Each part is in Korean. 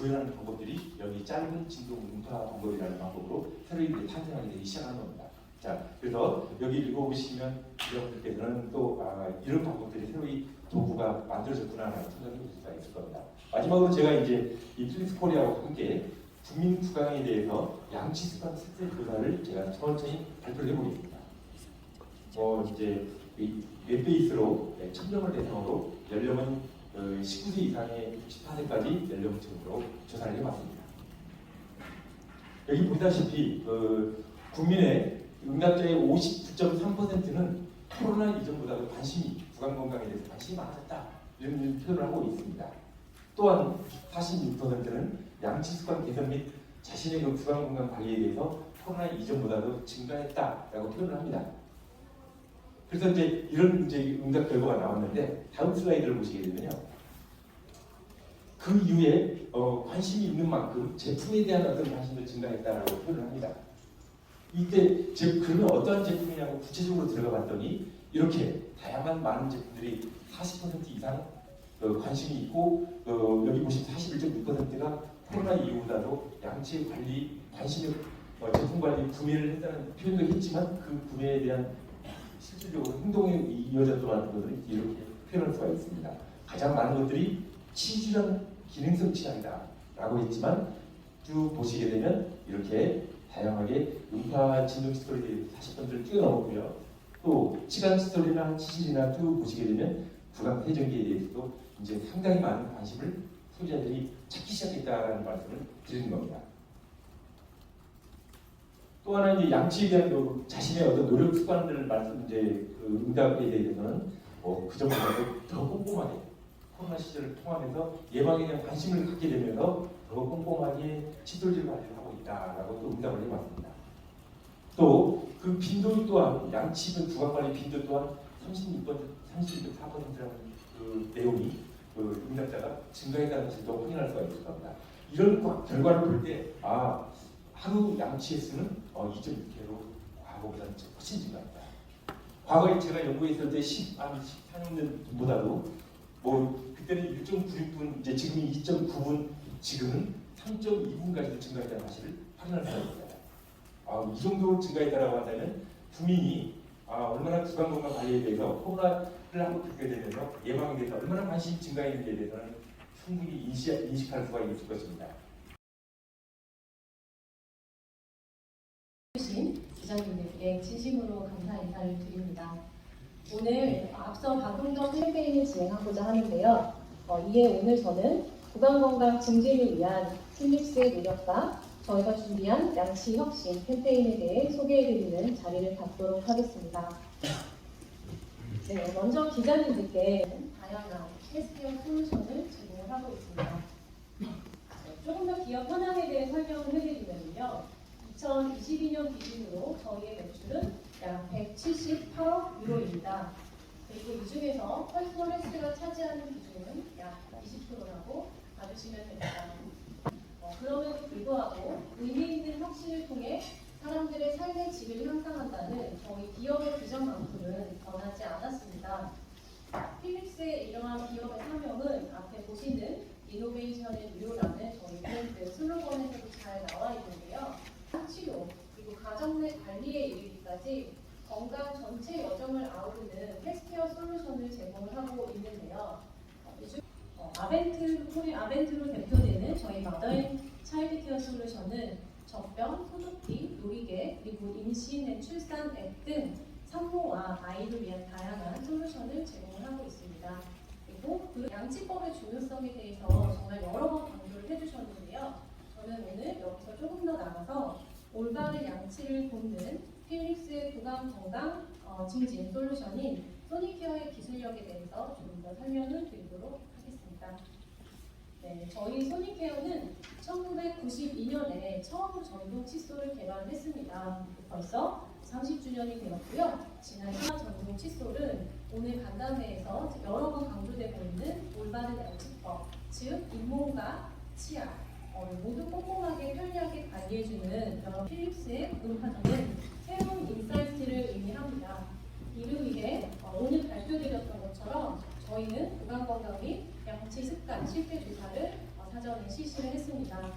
구현하는 방법들이 여기 짧은 진동 음파 방법이라는 방법으로 새로 이제 탄생하게 되기 시작한 겁니다. 자, 그래서 여기 읽어보시면 여러분들께서는 또 아, 이런 방법들이 새로이 도구가 만들어졌구나라는 생각이 들 수가 있을 겁니다. 마지막으로 제가 이제 이 필립스 코리아와 함께 국민 수강에 대해서 양치 습관 실제 조사를 제가 천천히 발표를 해보겠습니다. 뭐 이제 이 웹베이스로 네, 천명을 대상으로 연령은 어, 19세 이상의 64세까지 연령층으로 조사를 해봤습니다. 여기 보다시피 그 국민의 응답자의 59.3%는 코로나 이전보다도 관심이 구강 건강에 대해서 관심이 많아졌다 이런 표현을 하고 있습니다. 또한 46%는 양치 습관 개선 및 자신의 그 구강 건강 관리에 대해서 코로나 이전보다도 증가했다라고 표현을 합니다. 그래서 이제 이런 이제 응답 결과가 나왔는데 다음 슬라이드를 보시게 되면요. 그 이후에 어, 관심이 있는 만큼 제품에 대한 어떤 관심도 증가했다라고 표현을 합니다. 이때 제 그러면 어떠한 제품이냐고 구체적으로 들어가 봤더니 이렇게 다양한 많은 제품들이 40% 이상 어, 관심이 있고 어, 여기 보시면 41.6%가 코로나 이후보다도 양치 관리 관심이 어, 제품 관리 구매를 했다는 표현도 했지만 그 구매에 대한 실질적으로 행동에 이어졌다는 것을 이렇게 표현할 수가 있습니다. 가장 많은 것들이 치주량 기능성 치약이다 라고 했지만 쭉 보시게 되면 이렇게 다양하게 음파 진동 스토리 40번들을 뛰어넘었고요. 또 치간 스토리나 치질이나 쭉 보시게 되면 구강 회전기에 대해서도 이제 상당히 많은 관심을 소비자들이 찾기 시작했다라는 말씀을 드리는 겁니다. 또 하나 이제 양치에 대한 그 자신의 어떤 노력 습관들을 말씀 이제 그 응답에 대해서는 뭐 그 전보다도 더 꼼꼼하게 코로나 시절을 통하면서 예방에 대한 관심을 갖게 되면서 더 꼼꼼하게 치솔질 관리를 하고 있다라고 또 응답을 해봤습니다. 또 그 빈도 또한 양치는 구강 관리 빈도 또한 36번, 36.4%라는 그 내용이 그 응답자가 증가했다는 것을 또 확인할 수가 있을 겁니다. 이런 과- 결과를 볼 때 아 하루 양치 횟수는 어, 2.6kg 과거보다는 훨씬 증가했다. 과거에 제가 연구했을 때 10, 한 14년보다도 뭐 그때는 1.96분 이제 지금이 2.9분 지금은 3.2분까지도 증가했다는 사실을 확인할 수가 있어요. 아, 이 정도 증가했다라고 한다면 국민이 아, 얼마나 구강 건강 관리에 대해서 코로나를 한번 겪게 되면서 예방에 대해서 얼마나 관심이 증가했는지에 대해서는 충분히 인식, 인식할 수가 있을 것입니다. 주신 기자님들께 진심으로 감사 인사를 드립니다. 오늘 앞서 방송전 캠페인을 진행하고자 하는데요. 어, 이에 오늘 저는 구강건강 증진을 위한 필립스의 노력과 저희가 준비한 양치 혁신 캠페인에 대해 소개해드리는 자리를 갖도록 하겠습니다. 네, 먼저 기자님들께 다양한 헬스케어 솔루션을 제공을 하고 있습니다. 네, 조금 더 기업 현황에 대해 설명을 해드리면요. 2022년 기준으로 저희의 매출은 약 178억 유로입니다. 그리고 이 중에서 퍼스널 헬스가 차지하는 비중은 약 20%라고 봐주시면 됩니다. 어, 그럼에도 불구하고 의미 있는 혁신을 통해 사람들의 삶의 질을 향상한다는 저희 기업의 비전만큼은 변하지 않았습니다. 필립스의 이러한 기업의 사명은 앞에 보시는 이노베이션의 뉴라는 저희 브랜드 슬로건에서도 잘 나와 있는데요. 치료 그리고 가정 내 관리에 이르기까지 건강 전체 여정을 아우르는 헬스케어 솔루션을 제공을 하고 있는데요. 어, 이 중- 어, 아벤트 코리 아벤트로 대표되는 저희 마더앤 차일드 케어 솔루션은 젖병, 소독기, 놀이개 그리고 임신 및 출산 앱 등 산모와 아이를 위한 다양한 솔루션을 제공을 하고 있습니다. 그리고 그 양치법의 중요성에 대해서 정말 여러 번 강조를 해주셨는데요. 저는 오늘 여기서 조금 더 나가서 올바른 양치를 돕는 필립스의 구강 건강 어, 증진 솔루션인 소니케어의 기술력에 대해서 좀 더 설명을 드리도록 하겠습니다. 네, 저희 소니케어는 1992년에 처음 전동 칫솔을 개발했습니다. 벌써 30주년이 되었고요. 지난 차 전동 칫솔은 오늘 간담회에서 여러 번 강조되고 있는 올바른 양치법, 즉 잇몸과 치아, 어, 모두 꼼꼼하게 편리하게 관리해주는 여러 필립스의 음파는 새로운 인사이트를 의미합니다. 이를 위해 어, 오늘 발표드렸던 것처럼 저희는 구강 건강 및 실태 조사를 어, 사전에 실시를 했습니다.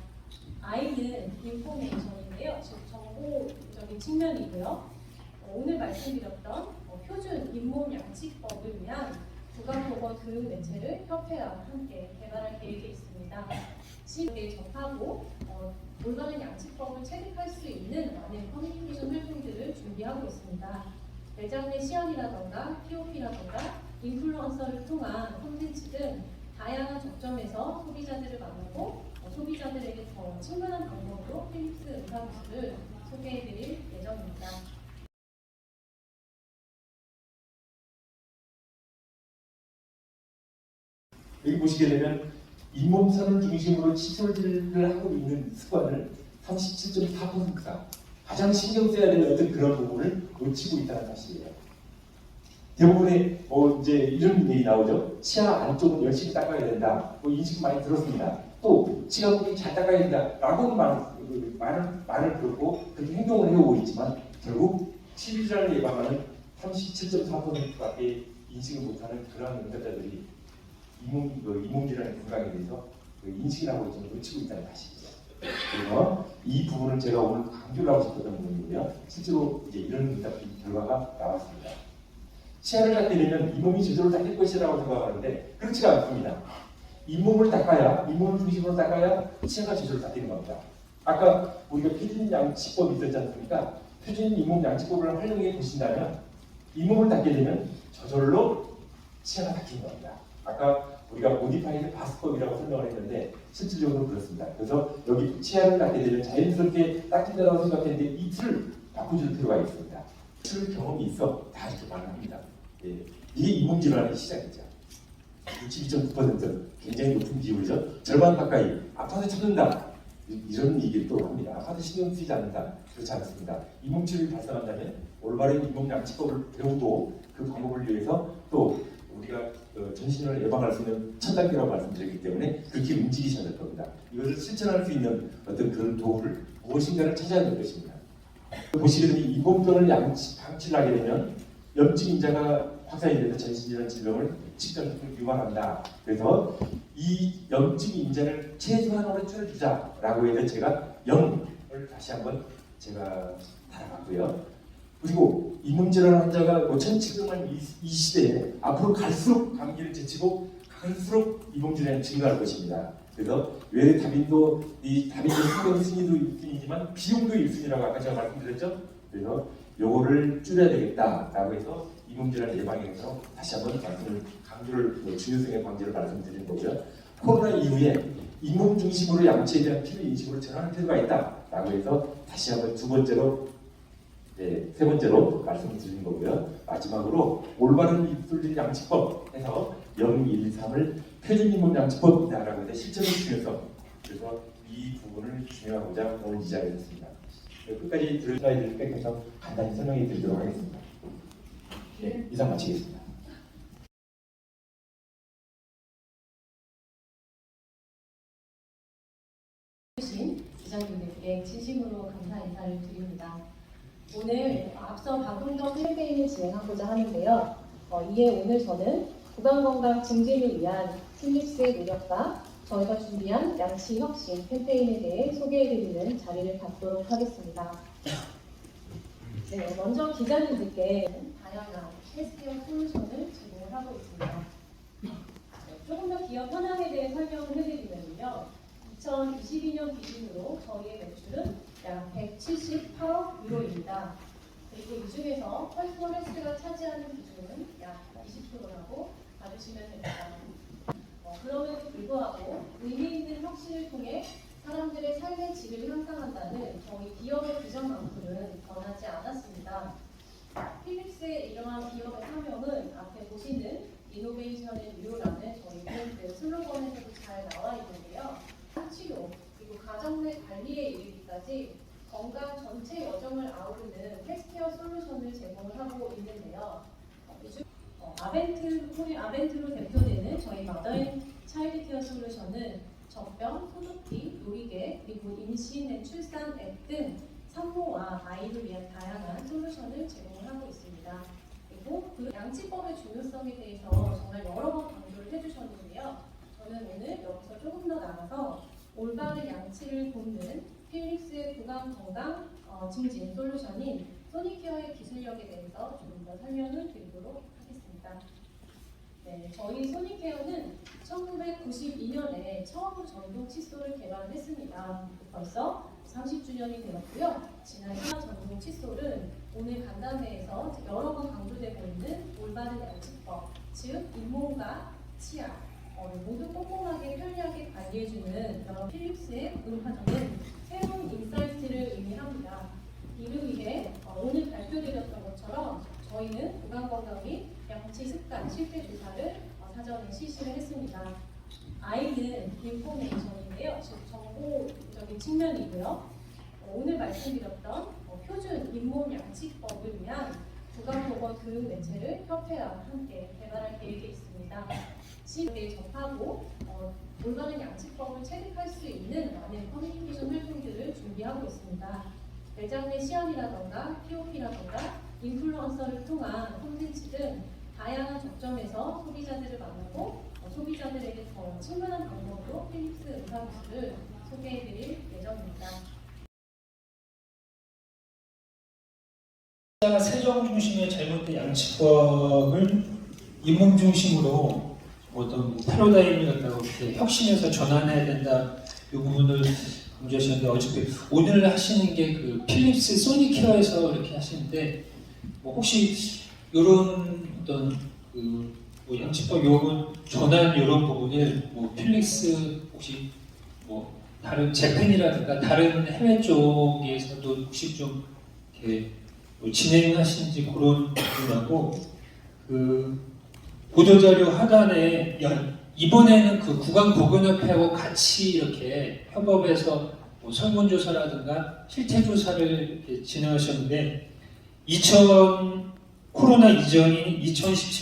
I는 인포메이션인데요. 즉 정보적인 측면이고요. 어, 오늘 말씀드렸던 어, 표준 잇몸 양치법을 위한 구강보건 교육 매체를 협회와 함께 개발할 계획이 있습니다. 시에 접하고 어, 올바른 양치법을 체득할 수 있는 많은 커뮤니케이션 활동들을 준비하고 있습니다. 매장 내 시연이라던가 POP라던가 인플루언서를 통한 콘텐츠 등 다양한 접점에서 소비자들을 만나고 어, 소비자들에게 더 친근한 방법으로 필립스 의사기술을 소개해드릴 예정입니다. 여기 보시게 되면 잇몸선을 중심으로 칫솔질을 하고 있는 습관을 37.4%가 가장 신경 써야 되는 어떤 그런 부분을 놓치고 있다는 사실이에요. 대부분의 뭐 이제 이런 얘기 나오죠. 치아 안쪽은 열심히 닦아야 된다. 뭐 인식 많이 들었습니다. 또 치아 부분이 잘 닦아야 된다라고는 말, 말을 말을 들었고 그렇게 행동을 해오고 있지만 결국 치질환을 예방하는 37.4%밖에 인식을 못하는 그러한 응답자들이 이몸 그 이몸질환의 건강에 대해서 그 인식을 하고 좀 놓치고 있다는 사실이죠. 그래서 이 부분을 제가 오늘 강조를 하고 싶었던 부분이고요. 실제로 이제 이런 응답 결과가 나왔습니다. 닦게 되면 잇몸이 제대로 닦일 것이라고 생각하는데 그렇지가 않습니다. 잇몸을 닦아야 잇몸을 중심으로 닦아야 치아가 제대로 닦이는 겁니다. 아까 우리가 표준 양치법이 있었지 않습니까? 표준 잇몸 양치법을 활용해 보신다면 잇몸을 닦게 되면 저절로 치아가 닦이는 겁니다. 아까 우리가 모디파이드 바스법이라고 설명을 했는데 실질적으로 그렇습니다. 그래서 여기 치아를 닦게 되면 자연스럽게 닦인다고 생각했는데 이 틀을 바꿔줄 필요가 있습니다. 틀 경험이 있어 다 이렇게 가능합니다. 예. 이게 잇몸질환의 시작이죠. 62.9% 굉장히 높은 비율이죠. 절반 가까이 아파서 참는다. 이- 이런 얘기를 또 합니다. 아파서 신경 쓰이지 않는다. 그렇지 않습니다. 잇몸질이 발생한다면 올바른 잇몸 양치법을 배우고 그 방법을 위해서 또 우리가 어, 전신을 예방할 수 있는 첫 단계라고 말씀드렸기 때문에 그렇게 움직이셔야 될 겁니다. 이것을 실천할 수 있는 어떤 그런 도구를 무엇인가를 찾아야 될 것입니다. 보시게 되면 잇몸병을 양치, 방치를 하게 되면 염증 인자가 확산이 돼서 전신질환 질병을 직접적으로 유발한다. 그래서 이 염증 인자를 최소한으로 줄여주자라고 해서 제가 0을 다시 한번 제가 달아봤고요. 그리고 잇몸질환 환자가 5,700만 이, 이 시대에 앞으로 갈수록 감기를 제치고 갈수록 잇몸질환이 증가할 것입니다. 그래서 외래 다빈도 이 다빈도 수경 순위도 1순위지만 비용도 1순위라고 아까 제가 말씀드렸죠. 그래서 요거를 줄여야 되겠다라고 해서 잇몸질환 예방에 대해서 다시 한번 말씀을 강조를 뭐 중요성의 관계를 말씀드리는 거고요. 코로나 이후에 잇몸 중심으로 양치에 대한 필요 인식으로 전환할 필요가 있다라고 해서 다시 한번 두 번째로 네, 세 번째로 말씀을 드리는 거고요. 마지막으로 올바른 입술질 양치법 해서 0, 1, 3을 표준 입문 양치법이다라고 해서 실천의 중요성 그래서 이 부분을 중요하고자 오늘 이 자리에 섰습니다. 네, 끝까지 들을 슬라이드를 뺏겨서 간단히 설명해 드리도록 하겠습니다. 네, 이상 마치겠습니다. 해주신 기자님들께 진심으로 감사 인사를 드립니다. 오늘 앞서 박음덕 캠페인을 진행하고자 하는데요. 어, 이에 오늘 저는 구강건강 증진을 위한 필립스의 노력과 저희가 준비한 양치 혁신 캠페인에 대해 소개해드리는 자리를 갖도록 하겠습니다. 네, 먼저 기자님들께 다양한 헬스케어 솔루션을 제공을 하고 있습니다. 네, 조금 더 기업 현황에 대해 설명을 해드리면요. 2022년 기준으로 저희의 매출은 약 178억 유로입니다. 그리고 이 중에서 퍼스널 헬스가 차지하는 비중은 약 20%라고 봐주시면 됩니다. 어, 그럼에도 불구하고 의미 있는 혁신을 통해 사람들의 삶의 질을 향상한다는 저희 기업의 비전만큼은 변하지 않았습니다. 필립스의 이러한 기업의 사명은 앞에 보시는 이노베이션의 유료라는 저희 브랜드 슬로건에서도 잘 나와 있는데요. 치료 그리고 가정 내 관리에 이르기까지 건강 전체 여정을 아우르는 헬스케어 솔루션을 제공을 하고 있는데요. 아벤트 코리 아벤트로 대표되는 저희 마더앤 차일드 케어 솔루션은 젖병, 소독기, 놀이개 그리고 임신 및 출산 앱 등 산모와 아이를 위한 다양한 솔루션을 제공을 하고 있습니다. 그리고 그 양치법의 중요성에 대해서 정말 여러 번 강조를 해주셨는데요. 저는 오늘 여기서 조금 더 나가서 올바른 양치를 돕는 필립스의 구강 건강 어, 증진 솔루션인 소니케어의 기술력에 대해서 조금 더 설명을 드리도록 하겠습니다. 네, 저희 소니케어는 1992년에 처음으로 전동 칫솔을 개발했습니다. 벌써 30주년이 되었고요. 지난 차 전동 칫솔은 오늘 간담회에서 여러 번 강조되고 있는 올바른 양치법, 즉 잇몸과 치아 어, 모두 꼼꼼하게 편리하게 관리해주는 여러 필립스의 음파적인 새로운 인사이트를 의미합니다. 이를 위해 어, 오늘 발표드렸던 것처럼 저희는 구강 건강 및 양치 습관 실태 조사를 어, 사전에 실시를 했습니다. I는 인포메이션인데요. 즉 정보적인 측면이고요. 어, 오늘 말씀드렸던 어, 표준 잇몸 양치법을 위한 구강보건 교육 매체를 협회와 함께 개발할 계획에 있습니다. 시대에 접하고 어, 올바른 양치법을 체득할 수 있는 많은 커뮤니케이션 활동들을 준비하고 있습니다. 매장 내 시연이라던가 POP라던가 인플루언서를 통한 콘텐츠 등 다양한 접점에서 소비자들을 만나고 어, 소비자들에게 더 친근한 방법으로 필립스 의사기술을 소개해드릴 예정입니다. 세정 중심의 잘못된 양치법을 잇몸 중심으로 어떤 패러다임을 갖다가 혁신해서 전환해야 된다 이 부분을 강조하셨는데 어차피 오늘 하시는 게 그 필립스 소니케어에서 이렇게 하시는데 뭐 혹시 이런 어떤 그 뭐 양치법 요건 전환 이런 부분을 뭐 필립스 혹시 뭐 다른 재팬이라든가 다른 해외 쪽에서도 혹시 좀 이렇게 뭐 진행하신지 그런 부분하고 그 보도자료 하단에 연- 이번에는 그 구강보건협회하고 같이 이렇게 협업해서 뭐 설문조사라든가 실태조사를 진행하셨는데 2000 코로나 이전인 2017